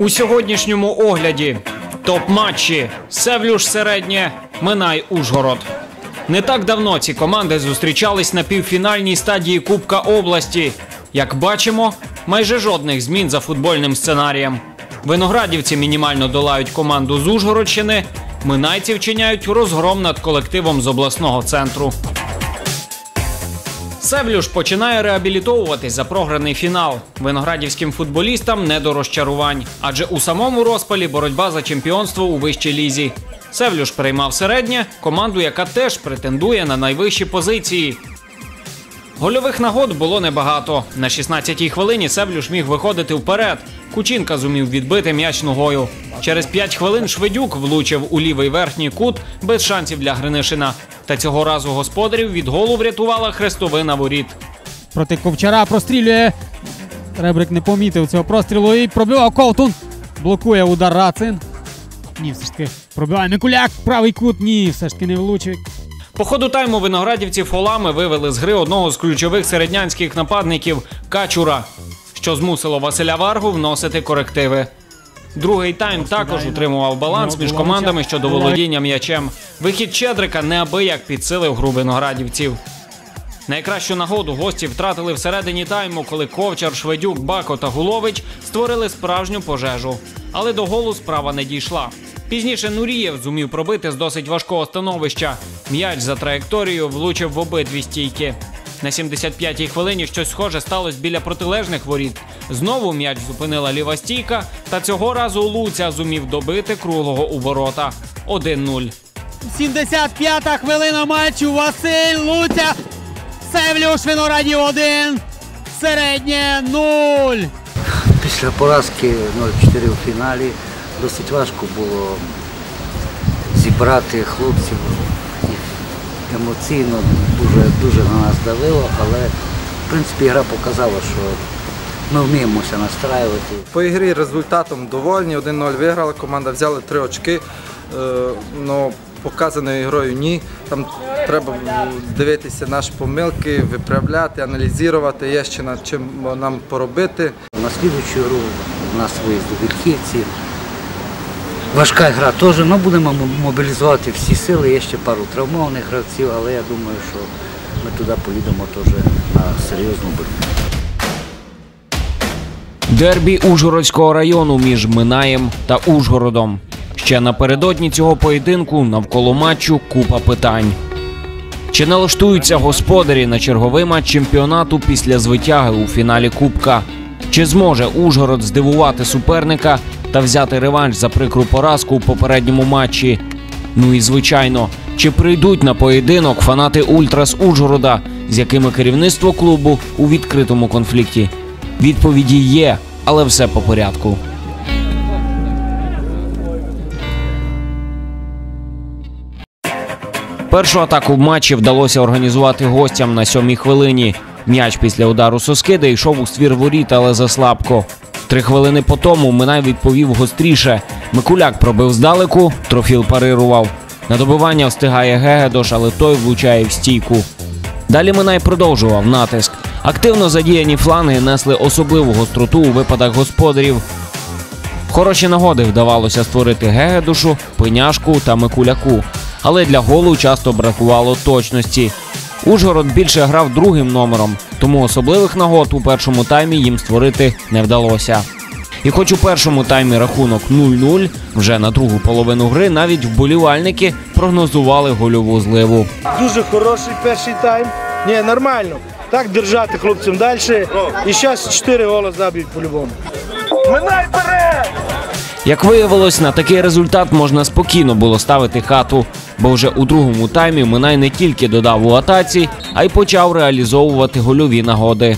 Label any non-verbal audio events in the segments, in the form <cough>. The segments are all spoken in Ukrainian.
У сьогоднішньому огляді топ-матчі Севлюш середнє Минай Ужгород. Не так давно ці команди зустрічались на півфінальній стадії Кубка області. Як бачимо, майже жодних змін за футбольним сценарієм. Виноградівці мінімально долають команду з Ужгородщини. Минайці вчиняють розгром над колективом з обласного центру. Севлюш починає реабілітовуватись за програний фінал. Виноградівським футболістам не до розчарувань, адже у самому розпалі боротьба за чемпіонство у вищій лізі. Севлюш приймав середнє команду, яка теж претендує на найвищі позиції. Гольових нагод було небагато. На 16-й хвилині Севлюш міг виходити вперед. Кучинка зумів відбити м'яч ногою. Через 5 хвилин Шведюк влучив у лівий верхній кут без шансів для Гринишина. Та цього разу господарів від голу врятувала хрестовина воріт. проти Ковчара прострілює. Ребрик не помітив цього прострілу і пробивав Ковтун. Блокує удар Рацин. Ні, все ж таки пробиває Микуляк. Правий кут. Ні, все ж таки не влучив. По ходу тайму виноградівці фолами вивели з гри одного з ключових середнянських нападників Качура, що змусило Василя Варгу вносити корективи. Другий тайм також утримував баланс між командами щодо володіння м'ячем. Вихід Чедрика неабияк підсилив гру виноградівців. Найкращу нагоду гості втратили всередині тайму, коли Ковчар, Шведюк, Бако та Гулович створили справжню пожежу. Але до голу справа не дійшла. Пізніше Нурієв зумів пробити з досить важкого становища. М'яч за траєкторією влучив в обидві стійки. На 75-й хвилині щось схоже сталося біля протилежних воріт. Знову м'яч зупинила ліва стійка, та цього разу Луця зумів добити круглого у ворота. 1-0. 75-та хвилина матчу. Василь Луця. Севлюш Виноградів 1. Середнє 0. Після поразки 0-4 у фіналі досить важко було зібрати хлопців. Емоційно дуже, дуже на нас давило, але в принципі гра показала, що ми вміємося настраювати. По ігрі результатом довольні. 1-0 виграла команда, взяли три очки. але показаною ігрою ні. Там треба дивитися наші помилки, виправляти, аналізувати. Є ще над чим нам поробити. На слідчу гру у нас виїзд у Вільхівці. Важка гра теж, ми будемо мобілізувати всі сили. Є ще пару травмованих гравців, але я думаю, що ми туди поїдемо теж на серйозну боротьбу. Дербі Ужгородського району між Минаєм та Ужгородом. Ще напередодні цього поєдинку навколо матчу купа питань. Чи налаштуються господарі на черговий матч чемпіонату після звитяги у фіналі Кубка? Чи зможе Ужгород здивувати суперника та взяти реванш за прикру поразку у попередньому матчі? Ну і звичайно, чи прийдуть на поєдинок фанати Ультрас Ужгорода, з якими керівництво клубу у відкритому конфлікті? Відповіді є, але все по порядку. Першу атаку в матчі вдалося організувати гостям на сьомій хвилині. М'яч після удару Соскида йшов у ствір воріт, але заслабко. Три хвилини по тому Минай відповів гостріше. Микуляк пробив здалеку, трофіл парирував. На добивання встигає Гегедош, але той влучає в стійку. Далі Минай продовжував натиск. Активно задіяні фланги несли особливу гостроту у випадах господарів. Хороші нагоди вдавалося створити Гегедушу, Пиняшку та Микуляку, але для голу часто бракувало точності. Ужгород більше грав другим номером, тому особливих нагод у першому таймі їм створити не вдалося. І хоч у першому таймі рахунок 0-0, вже на другу половину гри навіть вболівальники прогнозували гольову зливу. Дуже хороший перший тайм. Ні, нормально. Так держати хлопцям далі. І зараз 4 гола заб'ють по-любому. Минай вперед! Як виявилось, на такий результат можна спокійно було ставити хату, бо вже у другому таймі Минай не тільки додав у атаці, а й почав реалізовувати гольові нагоди.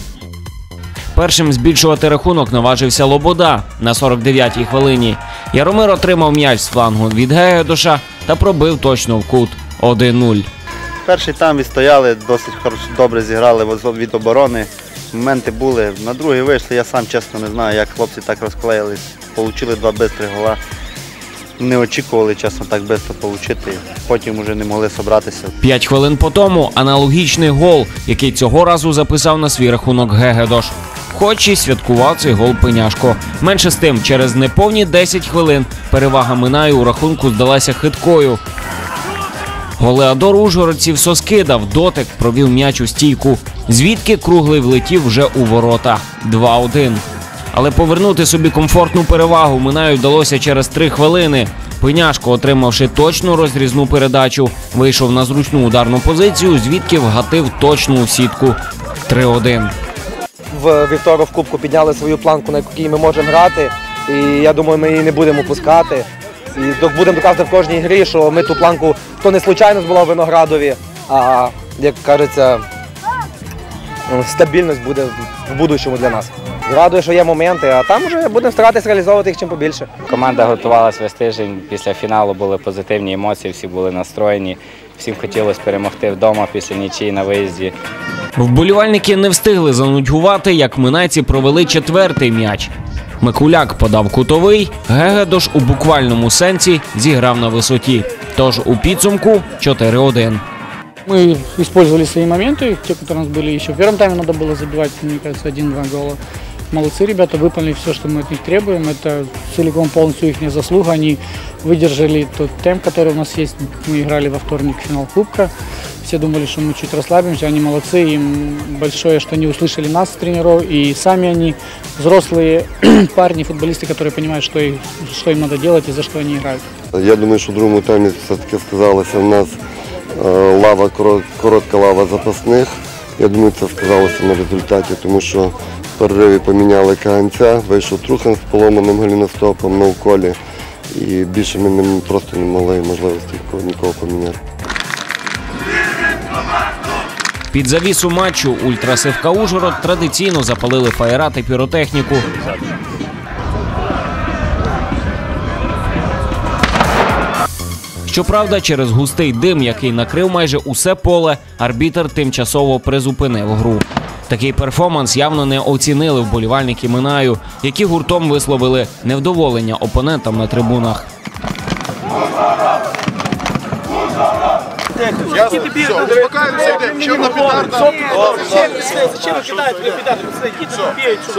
Першим збільшувати рахунок наважився Лобода на 49-й хвилині. Яромир отримав м'яч з флангу від Гегедоша та пробив точно в кут 1-0. Перший там відстояли, досить добре зіграли від оборони. Моменти були. На другий вийшли, я сам чесно не знаю, як хлопці так розклеїлись. Получили два бистрі гола. Не очікували, чесно, так швидко отримати. Потім вже не могли зібратися. П'ять хвилин по тому аналогічний гол, який цього разу записав на свій рахунок Гегедош. хоч і святкував цей гол пеняшко. Менше з тим, через неповні 10 хвилин перевага Минаю у рахунку здалася хиткою. Голеадор ужгородців соскидав, дотик провів м'яч у стійку, звідки круглий влетів вже у ворота 2-1. Але повернути собі комфортну перевагу Минаю вдалося через три хвилини. Пеняшко, отримавши точну розрізну передачу, вийшов на зручну ударну позицію, звідки вгатив точну у сітку 3-1. в вівторок в кубку підняли свою планку, на якій ми можемо грати. І я думаю, ми її не будемо пускати. І будемо доказувати в кожній грі, що ми ту планку то не случайно була в Виноградові, а як кажеться, стабільність буде в- будущому для нас. Радує, що є моменти, а там вже будемо старатися реалізовувати їх чим побільше. Команда готувалася весь тиждень. Після фіналу були позитивні емоції, всі були настроєні. Всім хотілося перемогти вдома після нічиї на виїзді. Вболівальники не встигли занудьгувати, як минайці провели четвертий м'яч. Микуляк подав кутовий, Гегедош у буквальному сенсі зіграв на висоті. Тож у підсумку 4-1. Мы использовали свои моменты, те, которые у нас были еще. В первом тайме надо было забивать, мне кажется, один-два гола. Молодцы ребята, выполнили все, что мы от них требуем. Это целиком полностью их заслуга. Они выдержали тот темп, который у нас есть. Мы играли во вторник финал Кубка. Все думали, что мы чуть расслабимся. Они молодцы. Им большое, что они услышали нас, тренеров. И сами они взрослые <clears throat> парни, футболисты, которые понимают, что, их, что им надо делать и за что они играют. Я думаю, в другому таймі все-таки сказалося в нас лава, коротка лава запасних. Я думаю, це сказалося на результаті, тому що в перериві поміняли каганця, вийшов Трухан з поломаним голіностопом на уколі. І більше ми не, просто не мали можливості нікого- поміняти. Під завісу матчу ультрасивка Ужгород традиційно запалили фаєрат і піротехніку. Щоправда, через густий дим, який накрив майже усе поле, арбітер тимчасово призупинив гру. Такий перформанс явно не оцінили вболівальники Минаю, які гуртом висловили невдоволення опонентам на трибунах.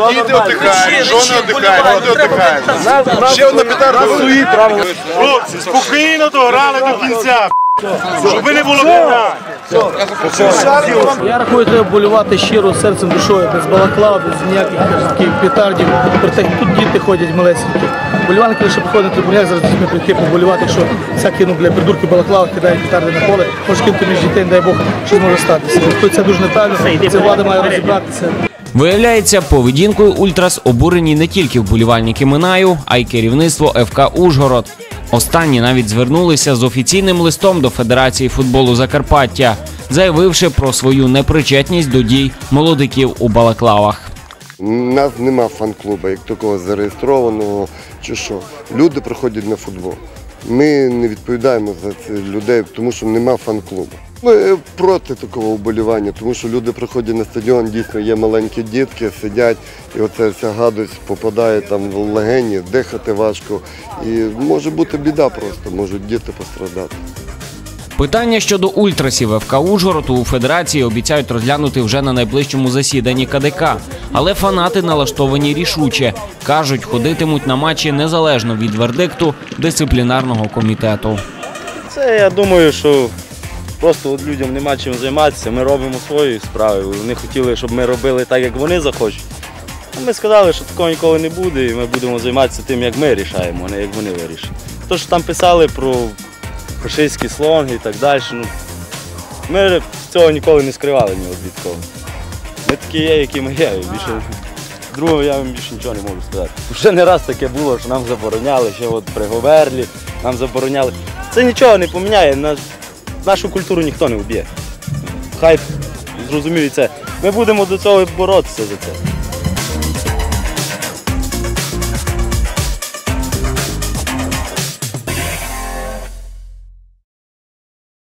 Діти отдихають, жони отдихають, люди отдихають. Ще одна петарда. Хлопці, спокійно дограли до кінця. Щоб ви не було питань. Я рахую, треба болювати щиро серцем душою, без балаклав, без ніяких таких петардів. Проте тут діти ходять малесенькі. Болівальники лише приходять на трибуняк, зараз ми прийти поболювати, що всякі ну, бля, придурки балаклави кидають петарди на поле, може кинути між дітей, не дай Бог, щось може статися. Тобто Це дуже неправильно, це влада має розібратися. Виявляється, поведінкою Ультрас обурені не тільки вболівальники Минаю, а й керівництво ФК Ужгород. Останні навіть звернулися з офіційним листом до Федерації футболу Закарпаття, заявивши про свою непричетність до дій молодиків у балаклавах. У нас нема фан-клубу, як такого зареєстрованого чи що. Люди приходять на футбол. Ми не відповідаємо за це людей, тому що нема фан-клубу. Ми проти такого вболівання, тому що люди приходять на стадіон, дійсно є маленькі дітки, сидять, і оця вся гадость попадає там в легені, дихати важко. І може бути біда просто, можуть діти пострадати. Питання щодо ультрасів ФК Ужгород у федерації обіцяють розглянути вже на найближчому засіданні КДК. Але фанати налаштовані рішуче кажуть, ходитимуть на матчі незалежно від вердикту дисциплінарного комітету. Це я думаю, що просто людям нема чим займатися. Ми робимо свої справи. Вони хотіли, щоб ми робили так, як вони захочуть. Ми сказали, що такого ніколи не буде, і ми будемо займатися тим, як ми рішаємо, а не як вони вирішують. То, що там писали про фашистські слонги і так далі. Ну, ми цього ніколи не скривали ні від кого. Ми такі є, які ми є. Більше другого я вам більше нічого не можу сказати. Вже не раз таке було, що нам забороняли, ще от при нам забороняли. Це нічого не поміняє. Наш, нашу культуру ніхто не вб'є. Хай зрозуміють це. Ми будемо до цього боротися за це.